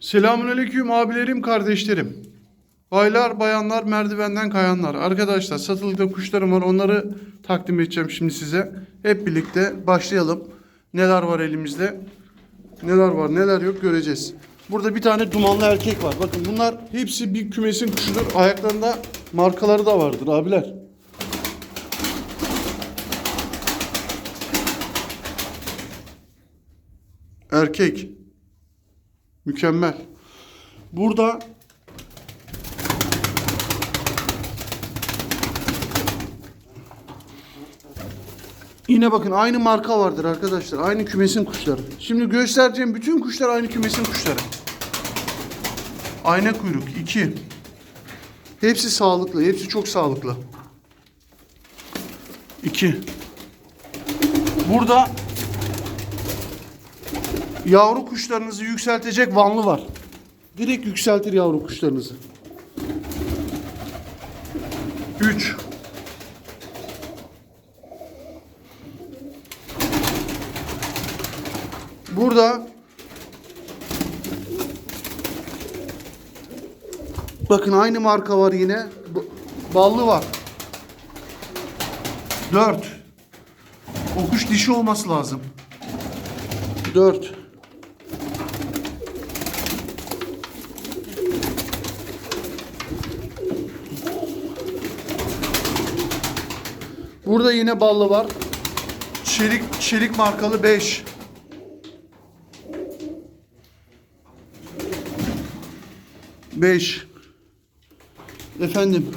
Selamünaleyküm abilerim, kardeşlerim. Baylar, bayanlar, merdivenden kayanlar. Arkadaşlar satılıkta kuşlarım var. Onları takdim edeceğim şimdi size. Hep birlikte başlayalım. Neler var elimizde? Neler var, neler yok göreceğiz. Burada bir tane dumanlı erkek var. Bakın bunlar hepsi bir kümesin kuşudur. Ayaklarında markaları da vardır abiler. Erkek. Mükemmel. Burada Yine bakın aynı marka vardır arkadaşlar. Aynı kümesin kuşları. Şimdi göstereceğim bütün kuşlar aynı kümesin kuşları. Ayna kuyruk 2. Hepsi sağlıklı. Hepsi çok sağlıklı. 2. Burada yavru kuşlarınızı yükseltecek vanlı var. Direkt yükseltir yavru kuşlarınızı. 3. Burada Bakın aynı marka var yine. Ballı var. 4. O kuş dişi olması lazım. 4. Burada yine ballı var. Çelik çelik markalı 5. Beş. Efendim.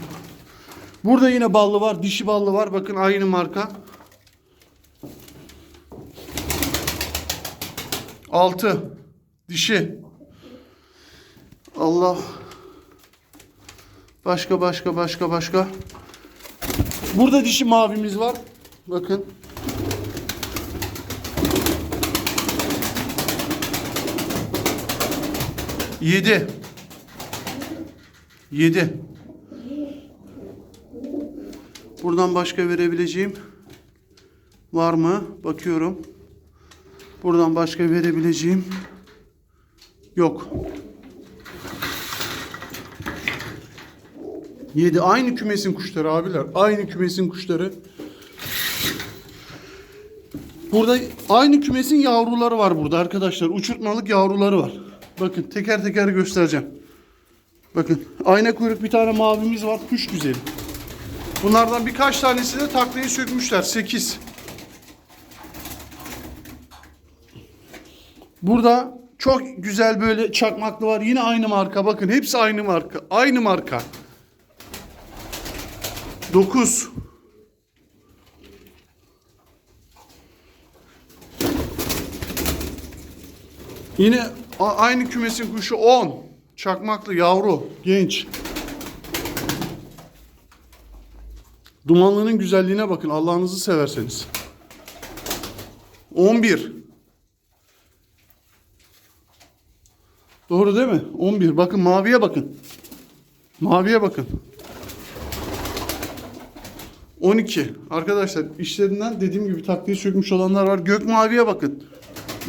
Burada yine ballı var. Dişi ballı var. Bakın aynı marka. Altı. Dişi. Allah. Başka başka başka başka. Burada dişi mavimiz var. Bakın. Yedi. 7. Buradan başka verebileceğim var mı? Bakıyorum. Buradan başka verebileceğim yok. 7 aynı kümesin kuşları abiler. Aynı kümesin kuşları. Burada aynı kümesin yavruları var burada arkadaşlar. Uçurtmalık yavruları var. Bakın teker teker göstereceğim. Bakın ayna kuyruk bir tane mavimiz var. Kuş güzeli. Bunlardan birkaç tanesi de taklayı sökmüşler. 8. Burada çok güzel böyle çakmaklı var. Yine aynı marka. Bakın hepsi aynı marka. Aynı marka. 9. Yine aynı kümesin kuşu 10. Çakmaklı yavru, genç. Dumanlının güzelliğine bakın Allah'ınızı severseniz. 11. Doğru değil mi? 11. Bakın maviye bakın. Maviye bakın. 12. Arkadaşlar işlerinden dediğim gibi taktiği sökmüş olanlar var. Gök maviye bakın.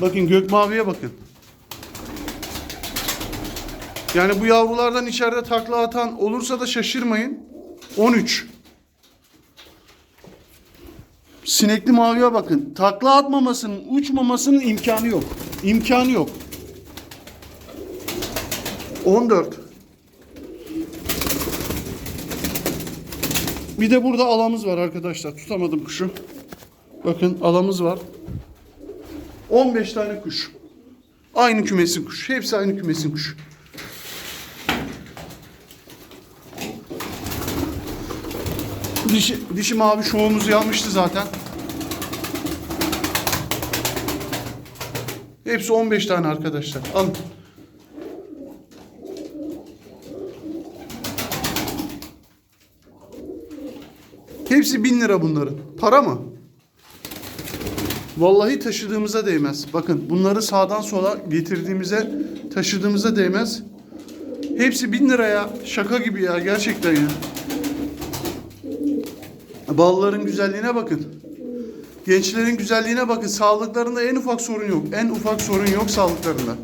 Bakın gök maviye bakın. Yani bu yavrulardan içeride takla atan olursa da şaşırmayın. 13. Sinekli maviye bakın. Takla atmamasının, uçmamasının imkanı yok. İmkanı yok. 14. Bir de burada alamız var arkadaşlar. Tutamadım kuşu. Bakın alamız var. 15 tane kuş. Aynı kümesin kuş. Hepsi aynı kümesin kuş. Dişi, dişi mavi şovumuzu yapmıştı zaten. Hepsi 15 tane arkadaşlar. Alın. Hepsi 1000 lira bunların. Para mı? Vallahi taşıdığımıza değmez. Bakın bunları sağdan sola getirdiğimize, taşıdığımıza değmez. Hepsi 1000 lira ya. Şaka gibi ya gerçekten ya. Balların güzelliğine bakın. Gençlerin güzelliğine bakın. Sağlıklarında en ufak sorun yok. En ufak sorun yok sağlıklarında.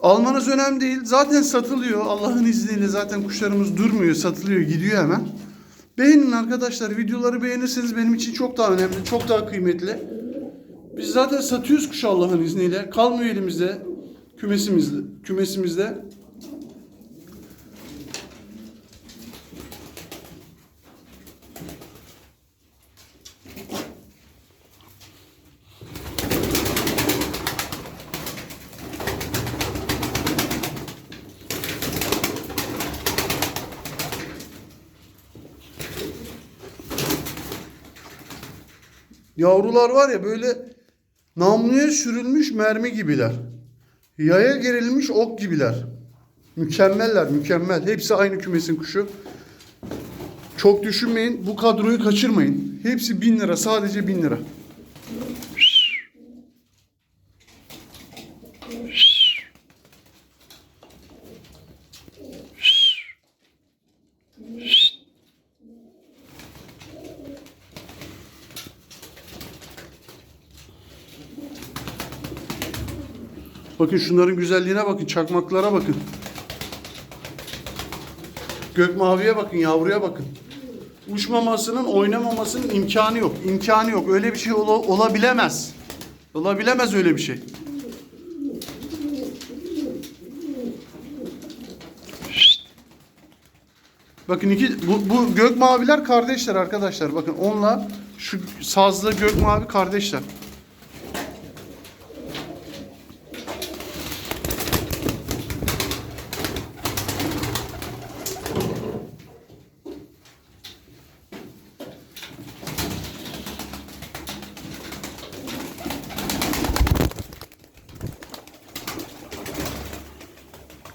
Almanız önemli değil. Zaten satılıyor. Allah'ın izniyle zaten kuşlarımız durmuyor. Satılıyor. Gidiyor hemen. Beğenin arkadaşlar. Videoları beğenirseniz benim için çok daha önemli. Çok daha kıymetli. Biz zaten satıyoruz kuş Allah'ın izniyle. Kalmıyor elimizde. Kümesimizde. Kümesimizde. Yavrular var ya böyle namluya sürülmüş mermi gibiler. Yaya gerilmiş ok gibiler. Mükemmeller, mükemmel. Hepsi aynı kümesin kuşu. Çok düşünmeyin, bu kadroyu kaçırmayın. Hepsi bin lira, sadece bin lira. Bakın şunların güzelliğine bakın, çakmaklara bakın. Gök maviye bakın, yavruya bakın. Uçmamasının, oynamamasının imkanı yok. İmkanı yok. Öyle bir şey ola- olabilemez. Olabilemez öyle bir şey. Bakın iki bu, bu gök maviler kardeşler arkadaşlar. Bakın onunla şu sazlı gök mavi kardeşler.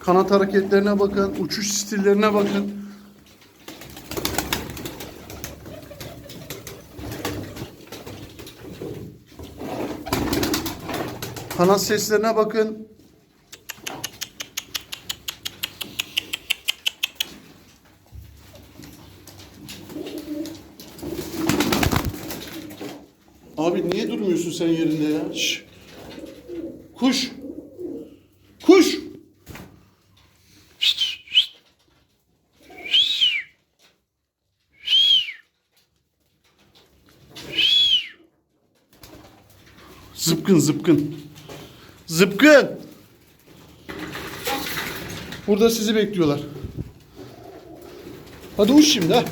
Kanat hareketlerine bakın, uçuş stillerine bakın. Kanat seslerine bakın. Abi niye durmuyorsun sen yerinde ya? Şş. Kuş. Kuş. Zıpkın zıpkın. Zıpkın. Burada sizi bekliyorlar. Hadi uç şimdi.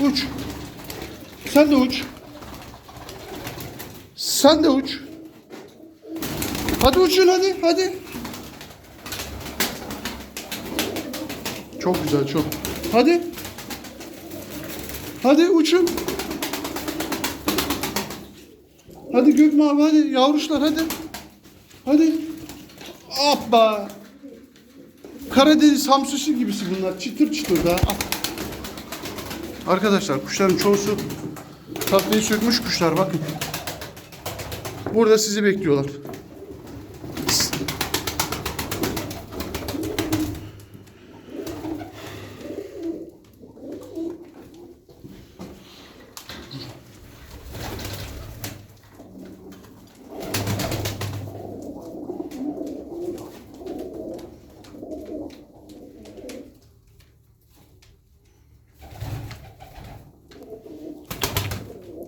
Uç. Sen de uç. Sen de uç. Hadi uçun hadi hadi. Çok güzel çok. Hadi. Hadi uçun. Hadi gök mavi hadi yavruşlar hadi. Hadi. Hoppa. Karadeniz hamsisi gibisi bunlar. Çıtır çıtır da. Arkadaşlar kuşların çoğusu tatlıyı sökmüş kuşlar bakın. Burada sizi bekliyorlar.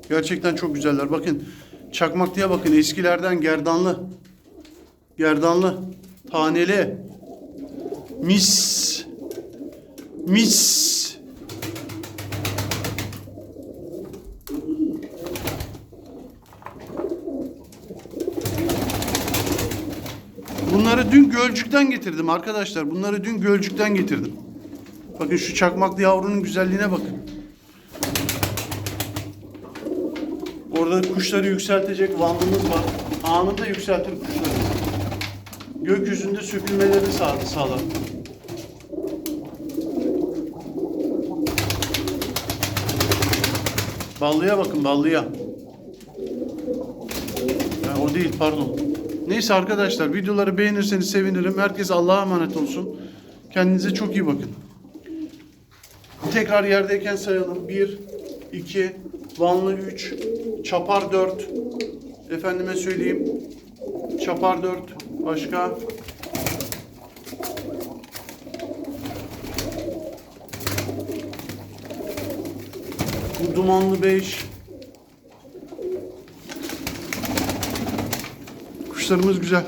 Gerçekten çok güzeller. Bakın çakmak diye bakın eskilerden gerdanlı. Gerdanlı. Taneli. Mis. Mis. Bunları dün Gölcük'ten getirdim arkadaşlar. Bunları dün Gölcük'ten getirdim. Bakın şu çakmaklı yavrunun güzelliğine bakın. Orada kuşları yükseltecek vandımız var. Anında yükseltir kuşları. Gökyüzünde sökülmelerini sağ sağlar. Ballıya bakın ballıya. Ha, o değil pardon. Neyse arkadaşlar videoları beğenirseniz sevinirim. Herkes Allah'a emanet olsun. Kendinize çok iyi bakın. Tekrar yerdeyken sayalım. 1, 2, Vanlı 3, Çapar 4. Efendime söyleyeyim. Çapar 4. Başka. Bu dumanlı 5. Kuşlarımız güzel.